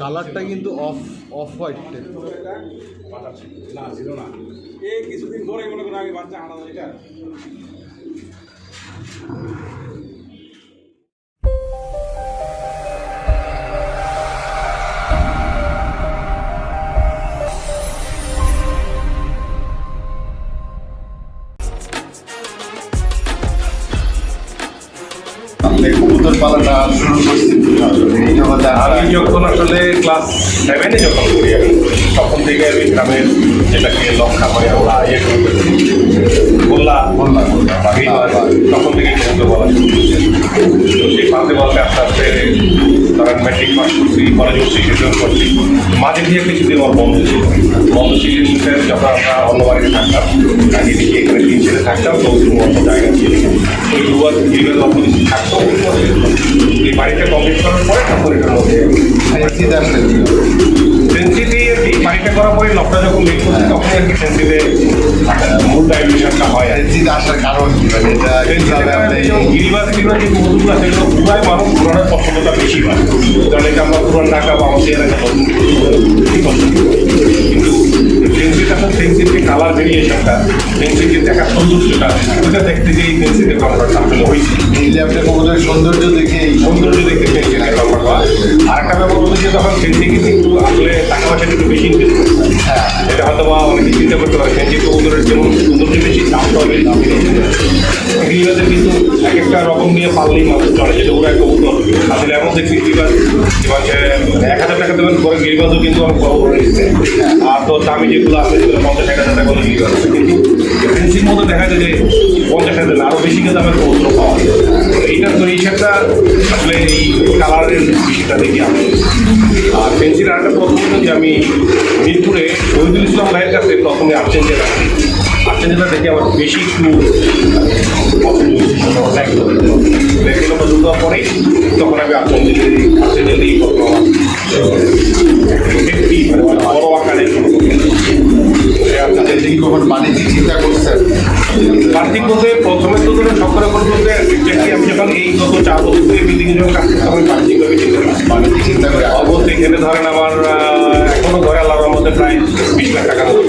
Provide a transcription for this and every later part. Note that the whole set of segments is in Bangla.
কালারটা কিন্তু অফ অফ হোয়াইট না, ছিল না। এই কিছুদিন পরে মনে করো আগে বাচ্চা আনা আমি যখন আসলে ক্লাস সেভেনে যখন করি আমি তখন থেকে আমি গ্রামের যেটাকে লক্ষা করে আমরা ইয়ে বললা বললাম তখন থেকে কিন্তু বলা শুরু করেছে। তো সেই পাতে বলতে আস্তে আস্তে ধরেন ম্যাট্রিক পাস করছি কলেজ উঠছি সেসব করছি। মাঝে দিয়ে কিছুদিন আমার বন্ধ ছিল। বন্ধ ছিল যখন আমরা অন্য বাড়িতে থাকতাম, আগে দিকে এখানে তিন ছেলে থাকতাম, তো মতো জায়গা ছিল। ওই দুবার গিরিবের অল্প থাকতো এই বাড়িটা কমপ্লিট করার পরে কি? সেন্সিতে বাড়িটা করার পরে লকটা যখন বের করছি তখন আর কি সেন্সিতে মূল ডাইমেনশনটা হয়। ফেন্সিতে আসার কারণ ইউনিভার্সিটির যে মধুগুলো সেগুলো পুরাই মানুষ পুরানোর পছন্দটা বেশি হয়। কারণ এটা আমরা পুরান ঢাকা বা আমাদের এলাকা কালার ভেরিয়েশনটা পেন্সিলকে দেখার সৌন্দর্যটা ওটা দেখতে যে এই পেন্সিলের কনভার্ট আসলে হয়েছে। এই যে আপনি সৌন্দর্য দেখে এই সৌন্দর্য দেখতে পেন্সিল কনভার্ট হওয়া আর একটা ব্যাপার হলো যে তখন পেন্সিল কিন্তু একটু আসলে টাকা পয়সা একটু বেশি ইনভেস্ট করতে হ্যাঁ। এটা হয়তো বা অনেকে চিন্তা করতে পারে পেন্সিল কবুতরের যেমন সৌন্দর্য বেশি দাম তো হবে দাম গিরিবাজের কিন্তু এক একটা রকম নিয়ে পারলেই মানুষ চলে যেটা ওরা একটা উত্তর আসলে এমন দেখছি এবার যে এক দেবেন পরে গিরিবাজও কিন্তু বড় বড় আর তো দামি যেগুলো আছে, সেগুলো পঞ্চাশ এক হাজার টাকা করে গিরিবাজ আছে। কিন্তু পেন্সিল মধ্যে দেখা যায় যে পঞ্চাশ হাজার আরও বেশি কিন্তু দামের কবুতর পাওয়া যায়। এইটা তো এই সেটটা আসলে এই কালারের বিষয়টা দেখি আমি আর পেন্সিল আরেকটা প্রথম যে আমি মিরপুরে শহীদুল ইসলাম ভাইয়ের কাছে প্রথমে আর্জেন্টে রাখি আর্জেন্টিনা দেখে আমার বেশি একটু পছন্দ পরেই তখন আমি আর্জেন্টিনা আর্জেন্টিনাই বিল্ডিং যখন কাজ করতে আমি বাণিজ্যিকভাবে চিন্তা করি অবশ্যই এখানে ধরেন আমার এখনও ঘরে আল্লাহর মধ্যে প্রায় বিশ লাখ মতো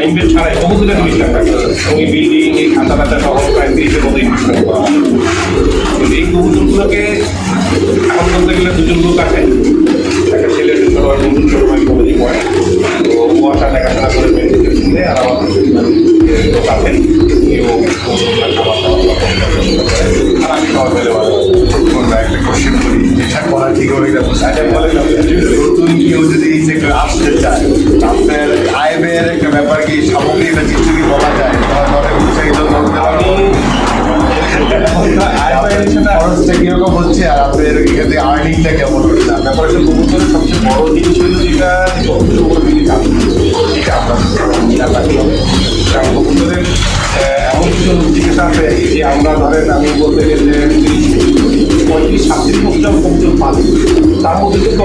ইনভেস্ট ছাড়াই বহুত থেকে বিশ লাখ টাকা ওই বিল্ডিং এই খাতা ইনভেস্টমেন্ট করা কিন্তু এই কবুতরগুলোকে এখন বলতে গেলে দুজন লোক আছে একটা ছেলে ছোট পড়ে তো ও আসা দেখাশোনা করে মেয়েদেরকে আর আমার ভালো আমরা একটা কোশ্চেন করি যেটা করা ঠিক হবে এটা নতুন কেউ যদি এই সেক্টরে আসতে চায় আপনার আয় ব্যয়ের একটা ব্যাপার কি সামগ্রিক একটা চিত্র কি বলা যায় অনেক উৎসাহিত করতে পারব খরচটা কীরকম হচ্ছে আর আপনার এখান আর্নিংটা কেমন হচ্ছে ব্যাপার হচ্ছে কবুতরের সবচেয়ে বড় জিনিস হলো যেটা যথেষ্ট বড় জিনিস আছে এটা আমরা আছে যে আমরা ধরেন আমি বলতে গেলে পঁয়ত্রিশ তার মধ্যে কিন্তু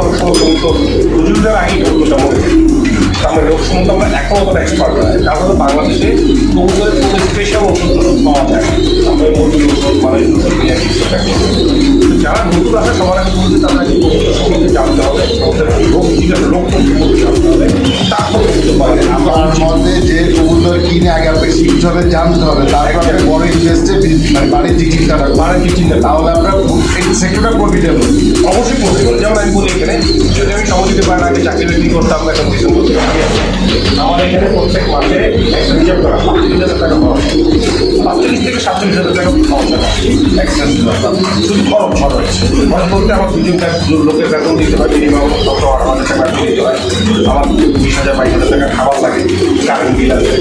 লোক সম্বন্ধে এক্সপার্ট বাংলাদেশে পাওয়া যায় যারা নতুন আসে সবার আগে বলতে তারা কি সম্বন্ধে জানতে হবে আছে রোগ সম্বন্ধে জানতে হবে তারপর আমরা মতে যে কিনে আগে আপনি হবে, জানতে হবে। তারপর আপনি বড় ইনভেস্টে মানে বাণিজ্যিক চিন্তাটা। বাড়ির চিন্তা তাহলে আমরা এই সেক্টরটা প্রফিটেবল অবশ্যই করতে পারে যেমন আমি বলি এখানে, যদি আমি সময় দিতে পারি না, আগে চাকরি বাকরি করতাম না এখন কিছু পারি আমার এখানে প্রত্যেক মাসে একটা করা পাঁচচল্লিশ হাজার টাকা খরচ পাঁচচল্লিশ থেকে সাতচল্লিশ হাজার টাকা খরচ এক্সপেন্স শুধু খরচ খরচ। খরচ বলতে আমার দুজন লোকের বেতন দিতে হয়, মিনিমাম সতেরো আঠারো হাজার টাকা দিতে হয়। আমার বিশ হাজার বাইশ হাজার টাকা খাবার লাগে কারেন্ট বিল আছে।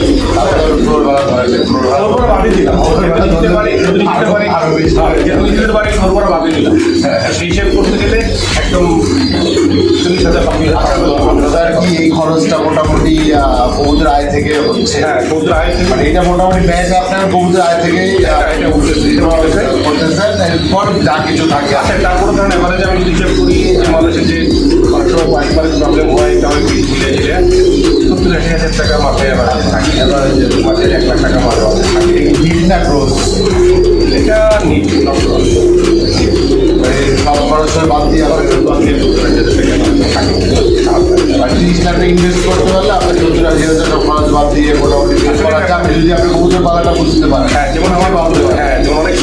হিসেব করতে গেলে একদম আপনার কি এই খরচটা মোটামুটি আহ, আয় থেকে হচ্ছে হ্যাঁ সমুদ্র আয় মানে এটা মোটামুটি ব্যয়টা আপনার কবুতর আয় থেকে এটা- করতেছেন এরপর যা কিছু থাকে আচ্ছা তারপরে ধরেন এবারে আমি হিসেব করি মানুষের যে অনেক সময় পারিবারিক প্রবলেম হয় তাহলে কি ভুলে সত্তর আশি হাজার টাকা মাসে এবার থাকি এবার মাসে এক লাখ টাকা মাসে থাকি নিট না ক্রোজ এটা নিট নষ্ট সব খরচ বছর বাদ দিয়ে আপনার বাদ দিয়ে কবুতরের যেতে থেকে থাকে আর টাকা ইনভেস্ট করতে পারলে আপনার চোদ্দ হাজার টাকা খরচ বাদ দিয়ে মোটামুটি যদি আপনি কবুতর পালাটা বুঝতে পারেন হ্যাঁ যেমন আমার ভাবতে হ্যাঁ যেমন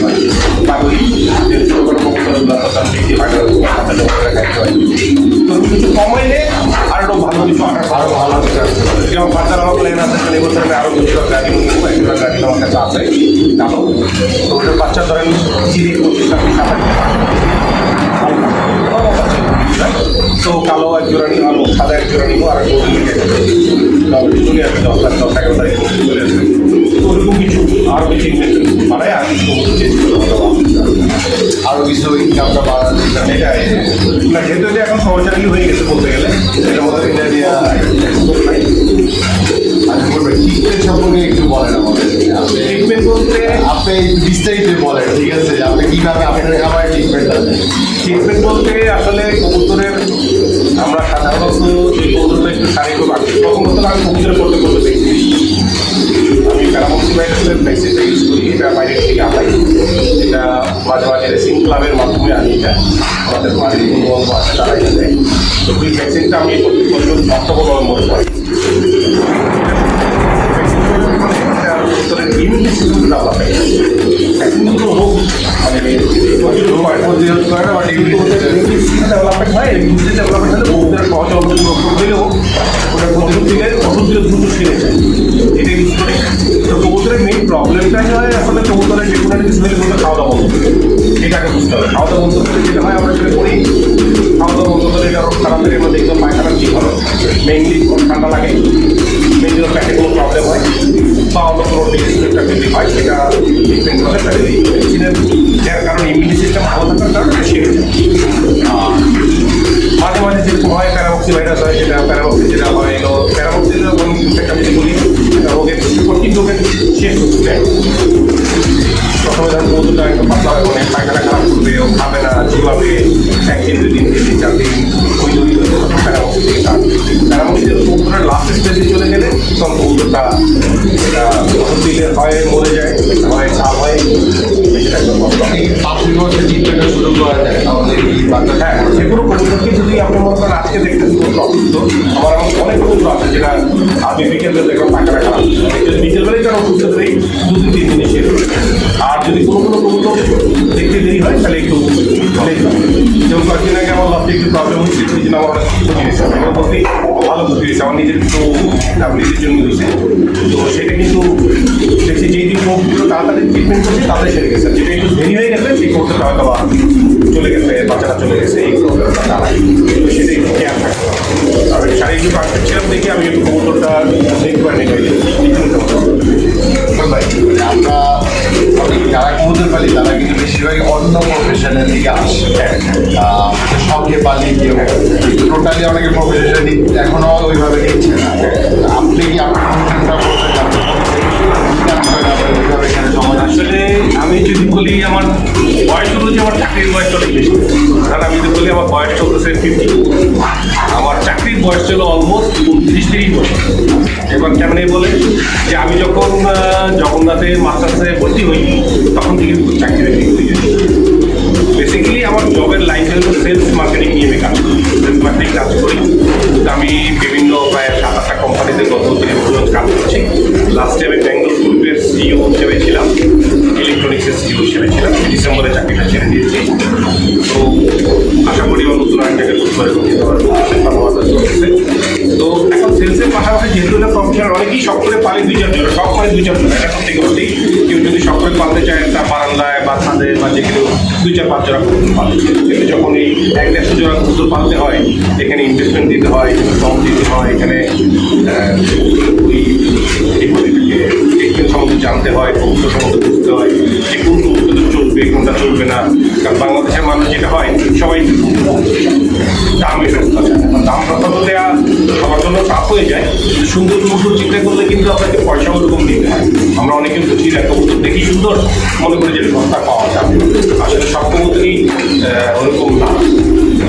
হয় ছোটো কবুতরগুলো তার বিক্রি হয় তো কিছু কমাইলে আর একটু ভালো কিছু আরও ভালো আসতে যেমন বাচ্চার প্ল্যান আছে তাহলে এবছর আমি আরও দুশো গাড়ি নেব কিছু আরও কিছু করব আরও কিছু ইনকামটা এটাই না যেহেতু এটা এখন সমাচারী হয়ে গেছে বলতে গেলে এটা ইন্ডিয়া আচ্ছা বলবেন ট্রিটমেন্ট সম্পর্কে একটু বলেন আমাদের ট্রিটমেন্ট বলতে আপনি বিস্তারিত বলেন ঠিক আছে আপনি কীভাবে আপনার খাবারের ট্রিটমেন্ট আছে ট্রিটমেন্ট বলতে আসলে ভাইরাসের ভ্যাকসিনটা ইউজ করি এটা বাইরে থেকে আনাই এটা মাঝে মাঝে রেসিং ক্লাবের মাধ্যমে আনি এটা আমাদের বাড়ির বন্ধু আছে তারা এটা দেয় তো ওই ভ্যাকসিনটা আমি প্রতি বছর নভেম্বর পাই কবুতরের ইমিউনিটি সিস্টেম ডেভেলপ হয় রোগ মানে করে না প্রতিরোধ করে না ডেভেলপমেন্ট হয় ইমিউনিটি ডেভেলপমেন্ট হলে বহুদের সহজে ওষুধ ওটা প্রতিরোধ ওষুধ দিলে দ্রুত সেরে যায়। প্রবলেমটাই হয় আসলে কবুতরের যে কোনো করলে খাওয়া দাওয়া বন্ধ। এটাকে বুঝতে হবে খাওয়া দাওয়া বন্ধ করে যেটা হয় আমরা সেটা করি খাওয়া দাওয়া বন্ধ করে এটা খারাপ থেকে আমরা দেখলাম পায়খানা ঠিক হবে মেইনলি ঠান্ডা লাগে মেইনলি প্যাকেটগুলো প্রবলেম হয় দিলে হয় মরে যায় হয় ছাল হয় পাঁচটি বছর শুরু করা যায়। তাহলে হ্যাঁ যে কোনো কবুতরকে যদি আপনি মনে করেন আজকে দেখতেন কবুতর অসুস্থ আমার এমন অনেক কবুতর আছে যেটা আমি বিকেলবেলা দেখলাম খারাপ যদি বিকেলবেলায় তারা অসুস্থ হলেই দু তিন দিনে শেষ আর যদি কোনো কোনো কবুতর দেখতে দেরি হয় তাহলে একটু যেমন কয়েকদিন আগে আমার লাস্টে একটু প্রবলেম হচ্ছে সেই জন্য আমার অনেক ক্ষতি হয়েছে। আমি বলতে ভালো ক্ষতি হয়েছে আমার নিজের একটু ডাব্লিউটির জন্য হয়েছে। তো সেটা কিন্তু তাড়াতাড়ি ট্রিটমেন্ট করছে তাড়াতাড়ি সেরে গেছে। যেটা একটু দেরি হয়ে গেছে সেই কবুতরটা হয়তো বা চলে গেছে বাচ্চাটা চলে গেছে এই প্রবলেমটা দাঁড়ায় তো সেটা একটু খেয়াল থাকতে হবে। আর শারীরিক পার্থক্য ছিলাম দেখে আমি একটু কবুতরটা নেই ভাই আমরা যারা কবুতর পালি তারা কিন্তু বেশিরভাগই অন্য প্রফেশনের দিকে আসে। আহ, শখে পালি কেউ টোটালি অনেকে প্রফেশন এখনও ওইভাবে নিচ্ছে না। আপনি কি আপনার আমার বয়স অনুযায়ী আমার চাকরির বয়স অনেক বেশি আমি যদি বলি আমার বয়স চলতেছে ফিফটি আমার চাকরির বয়স ছিল অলমোস্ট উনত্রিশ তিরিশ বছর। এবার কেমন বলে যে আমি যখন আহ, জগন্নাথের মাস্টার্সে ভর্তি হই তখন থেকে চাকরি হয়ে যায় বেসিক্যালি আমার জবের হলো সেলস মার্কেটিং নিয়ে আমি কাজ করি। সেলস মার্কেটিং কাজ করি। আমি বিভিন্ন প্রায় সাত আটটা কোম্পানিতে গত কাজ করছি। লাস্টে আমি বেঙ্গল গ্রুপের সিইও হিসেবে ছিলাম ডিসেম্বরে চাকরিটা ছেড়ে দিয়েছি তো আশা করি আমার নতুন আরেক জায়গায় খুব পারব তো এখন সেলসের পাশাপাশি যেহেতু এটা প্রফেশনাল অনেকেই শখ করে পালে দুই চারজন শখ মানে দুই চারজন সব থেকে বলতেই কেউ যদি শখ করে পালতে চায় তার বারান্দায় বা ছাদে বা যেগুলো দুই চার পাঁচ জোড়া কুকুর পালে কিন্তু যখন এই এক দেড়শো জোড়া কুকুর পালতে হয় এখানে ইনভেস্টমেন্ট দিতে হয় কম দিতে হয় এখানে ওই সম্বন্ধে জানতে হয় কবুতর সম্বন্ধে বুঝতে হয়। যে কবুতর চলবে কোনটা চলবে না কারণ বাংলাদেশের মানুষ যেটা হয় সবাই দাম দাম কথা বলতে সবার জন্য চাপ হয়ে যায়। সুন্দর কবুতর চিন্তা করলে কিন্তু আপনাকে পয়সা ওরকম দিতে হয়। আমরা অনেকে বুঝি না কবুতর দেখি সুন্দর। মনে করি যে সস্তা পাওয়া যাবে। আসলে সব ওরকম না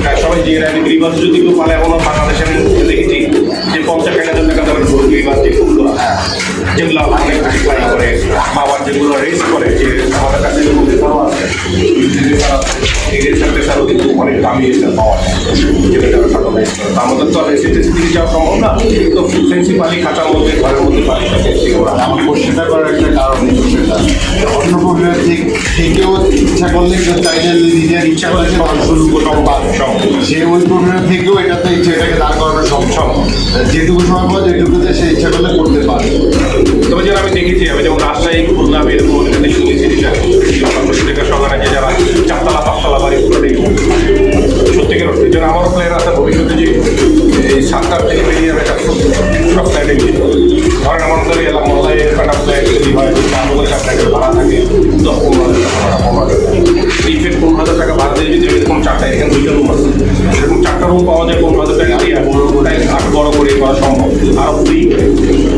হ্যাঁ, সবাই যে আমি গ্রিবাস যদি কেউ পালে এমনও বাংলাদেশে আমি দেখেছি যে পঞ্চাশ হাজার টাকা দামের গরু গ্রিবাস যে গরুগুলো যেগুলো অনেক করে বা আবার যেগুলো রেস করে যে আমাদের কাছে অনেক দামি রেসার পাওয়া যায় যারা আমাদের তো আর রেসিতে দিকে সম্ভব না তো প্রিন্সিপালি খাঁচার মধ্যে ঘরের মধ্যে আমার কোশ্চেনটা করার একটা কারণ কোশ্চেনটা অন্য প্রক্রিয়া থেকেও ইচ্ছা করলে নিজের ইচ্ছা করলে শুরু সম্ভব সম্ভব। সে ওই এটাতে ইচ্ছে এটাকে দাঁড় করানো সম্ভব যেটুকু পাওয়া যেটুকুতে সে ইচ্ছা করলে করতে পারে তবে যেন আমি দেখেছি, আমি যেমন রাজশাহী, খুলনা এরকম এখানে শুনেছি প্ল্যান আছে, ভবিষ্যতে যে এই সাতটা থেকে বেরিয়ে যাবে একটা সব প্ল্যানে গিয়ে ধরেন আমার ধরে এলাম মহলায় একটা প্ল্যান যদি হয় চালু করে চার টাকা ভাড়া থাকে, দশ পনেরো হাজার টাকা ভাড়া পনেরো হাজার টাকা প্রিপেড পনেরো হাজার টাকা ভাড়া দিয়ে যদি এরকম চারটা, এখানে দুইটা রুম আছে। সেরকম চারটা রুম পাওয়া যায়, পনেরো হাজার টাকা দিয়ে তাই আরও বড় করে করা সম্ভব। আরও ফ্রি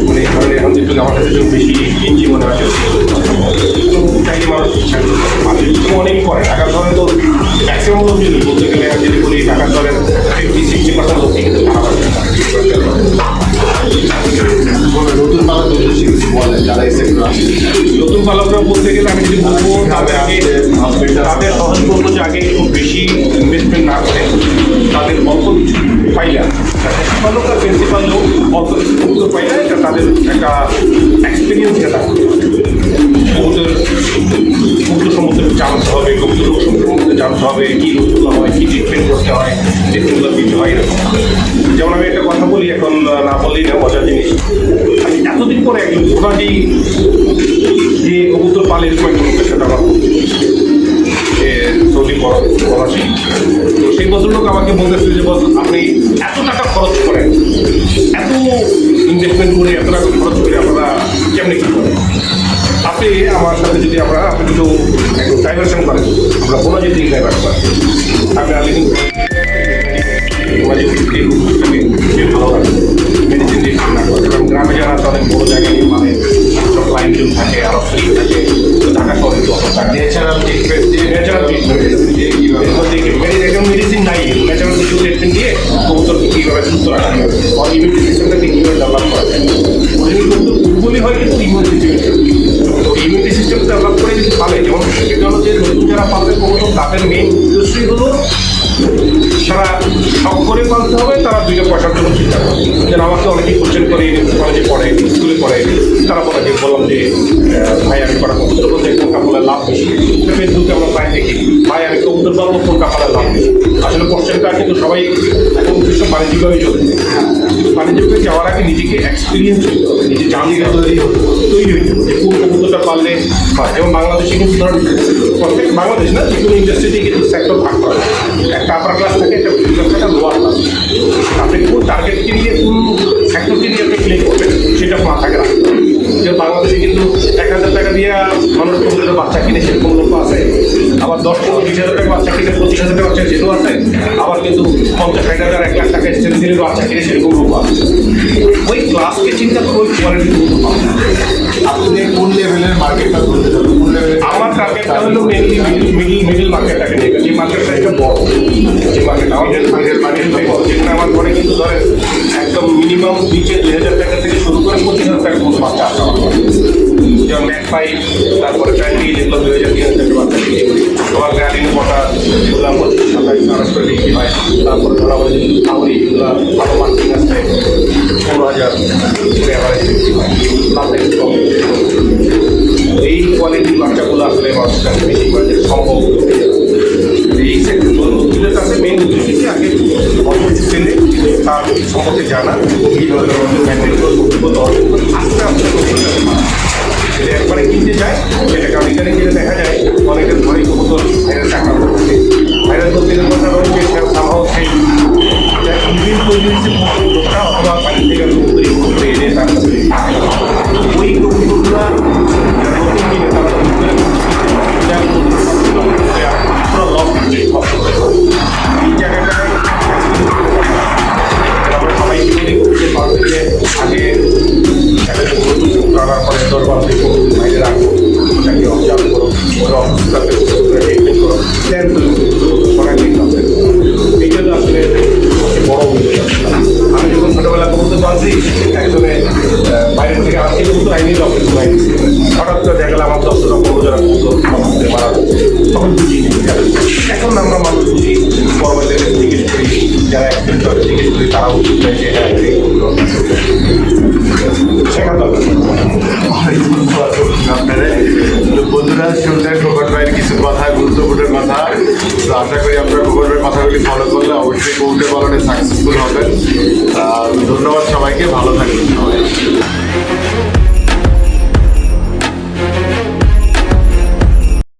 মানে এই ধরনের এখন যেহেতু আমার কাছে বেশি ইঞ্চি মনে হয় হবে কী রোগগুলো হয়, কী ট্রিটমেন্ট করতে হয় ট্রিটমেন্টগুলো দিতে হয় এরকম। যেমন আমি একটা কথা বলি, এখন না বললেই না, মজার জিনিস। আমি এতদিন পরে একজন ঘোড়াজি যে কবুতর পালে এরকম একজন সেটা যে সৌদি ফরাসি তো সেই ভদ্রলোক আমাকে বলতেছে যে, বস, আপনি এত টাকা খরচ করেন, এত ইনভেস্টমেন্ট করে এত টাকা খরচ করে আপনারা কেমনি কী করেন? আপনি আমার সাথে যদি আমরা আপনি একটু একটু ডাইভার্সন করেন আমরা কোনো যদি ডাইভার্ট করেন আমি কিন্তু কারণ গ্রামে যারা অনেক বড় জায়গায় মানে সব লাইন জুন থাকে আরও ফ্রি থাকে ঢাকা শহরে তো অত টাকা ন্যাচারাল ট্রিটমেন্ট দিয়ে ন্যাচারাল ট্রিটমেন্ট মেডিসিন নাই। ন্যাচারাল কিছু ট্রিটমেন্ট দিয়ে কবুতরকে কীভাবে সুস্থ রাখা যাবে? সিস্টেমটাকে কীভাবে ডেভেলপ করা যায়? উদ্বলি হয় কিন্তু ইমিউনিটি সিস্টেম তো ইমিউনিটি সিস্টেম ডেভেলপ করে যদি পালে যেমন সেটা হলো নতুন যারা পাবে কবুতর তাদের মেইন ইন্ডাস্ট্রি হলো সারা শখ করে পালতে হবে, তারা দুইটা পয়সার জন্য চিন্তা করে। যেন আমাকে অনেকেই কোশ্চেন করে কলেজে পড়ে স্কুলে পড়ে, তারা বলে বললাম যে ভাই, আমি কটা কবুতর বলতে কোনটা পালার লাভ বেশি ফেসবুকে আমরা প্রায় দেখি। ভাই, আমি কবুতর পালবো, কোনটা পালার লাভ বেশি আসলে কোশ্চেনটা কিন্তু সবাই এখন উদ্দেশ্য বাণিজ্যিকভাবে চলে বাণিজ্যিকে যাওয়ার আগে নিজেকে এক্সপিরিয়েন্স হতে হবে নিজে জানতে তৈরি তৈরি হতে হবে। কোন কবুতরটা পারলে যেমন বাংলাদেশে কিন্তু প্রত্যেক বাংলাদেশ না, যে কোনো ইন্ডাস্ট্রিতে কিন্তু সেক্টর ভাগ করা একটা আপার ক্লাস থাকে একটা মিডল ক্লাস একটা লোয়ার ক্লাস আপনি কোন টার্গেটকে নিয়ে কোন সেক্টরকে নিয়ে আপনি প্লে করবেন, সেটা মাথায় রাখতে হবে। যে বাংলাদেশে কিন্তু এক হাজার টাকা দিয়ে মানুষ কবুতরের বাচ্চা কিনে সেরকম লোক আছে, আবার দশ পনেরো বিশ হাজার টাকা বাচ্চা কিনে পঁচিশ হাজার টাকা বাচ্চা সেটাও আছে, আবার কিন্তু পঞ্চাশ ষাট হাজার এক লাখ টাকা স্টেন্সিলের বাচ্চা কিনে সেরকম লোক আছে। ওই ক্লাসকে চিন্তা করে ওই কোয়ালিটি আপনি কোন লেভেলের মার্কেটটা ধরতে চান? কোন লেভেলের টার্গেটটা হলো মেনলি মিডিল মিডিল মার্কেটটাকে নিয়ে যে মার্কেটটা একটা বড়। যে মার্কেট আমাদের মিডিল মার্কেটটা বড়। যেখানে আমার ঘরে কিন্তু ধরেন একদম মিনিমাম নিচে দুই হাজার টাকা থেকে শুরু করে পঁচিশ হাজার টাকা মতো বাচ্চা ঘরে। যেমন ম্যাক ফাইভ তারপরে প্যান্টি যেগুলো দুই হাজার, তিন হাজার বাচ্চা তোমার গ্রামীণ কটা যেগুলো পঁচিশ সাতাইশ আড়াইশ করে বিক্রি হয় তারপরে ধরা হয় কাউরি যেগুলো ভালো মার্কেটিং আছে। পনেরো হাজার অ্যাভারেজ বিক্রি হয়। কম এই কোয়ালিটির বাচ্চাগুলো আসলে মানুষের কাছে বেশি বাজে সম্ভব এই সেক্টরগুলো উদ্ভিদের কাছে মেইন উদ্দেশ্য আগে অল্প কিছু পেলে তার সম্পর্কে জানা মেনটেন করব আস্তে আস্তে করতে। যদি একবারে কিনতে যায়। সেটা কারণ এখানে গেলে দেখা যায় অনেকের ঘরেই কবুতর ভাইরাস আক্রান্ত হচ্ছে ভাইরাস কথা রয়েছে সামহাও সেই ইভিল তৈরি হচ্ছে লোকটা অথবা পানি থেকে কবুতর ইম্পোর্ট করে এনে তার কাছে ওই কবুতরগুলো যারা এখন আমরা মানুষ বুঝি পরবর্তীতে জিজ্ঞেস যারা অ্যাক্সিডেন্ট করে করি তারাও বুঝবে যে হ্যাঁ শেখা দরকার বন্ধুরা শুনলেন খোকন ভাইয়ের কিছু কথা গুরুত্বপূর্ণ কথা তো আশা করি আপনারা খোকন ভাইয়ের কথাগুলি ফলো করলে অবশ্যই কৌটে পালনে সাকসেসফুল হবেন ধন্যবাদ সবাইকে ভালো থাকবেন সবাই